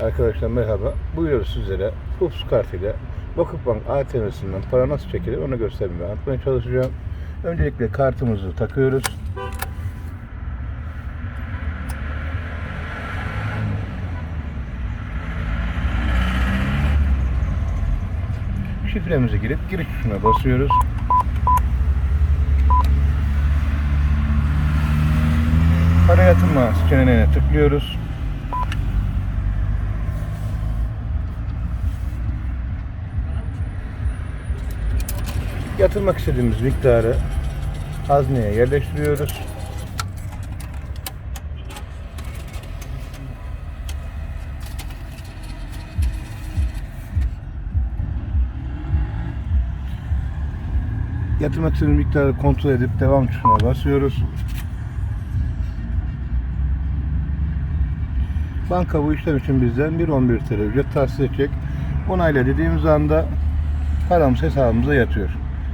Arkadaşlar merhaba. Bu videoda sizlere Pups kart ile Vakıfbank ATM'sinden para nasıl çekilir onu göstermeye anlatmaya çalışacağım. Öncelikle kartımızı takıyoruz. Şifremizi girip giriş tuşuna basıyoruz. Para yatırma seçeneğine tıklıyoruz. Yatırmak istediğimiz miktarı hazneye yerleştiriyoruz. Yatırmak istediğimiz miktarı kontrol edip devam tuşuna basıyoruz. Banka bu işlem için bizden 1.11 TL ücret tahsis edecek. Onayla dediğimiz anda paramız hesabımıza yatıyor.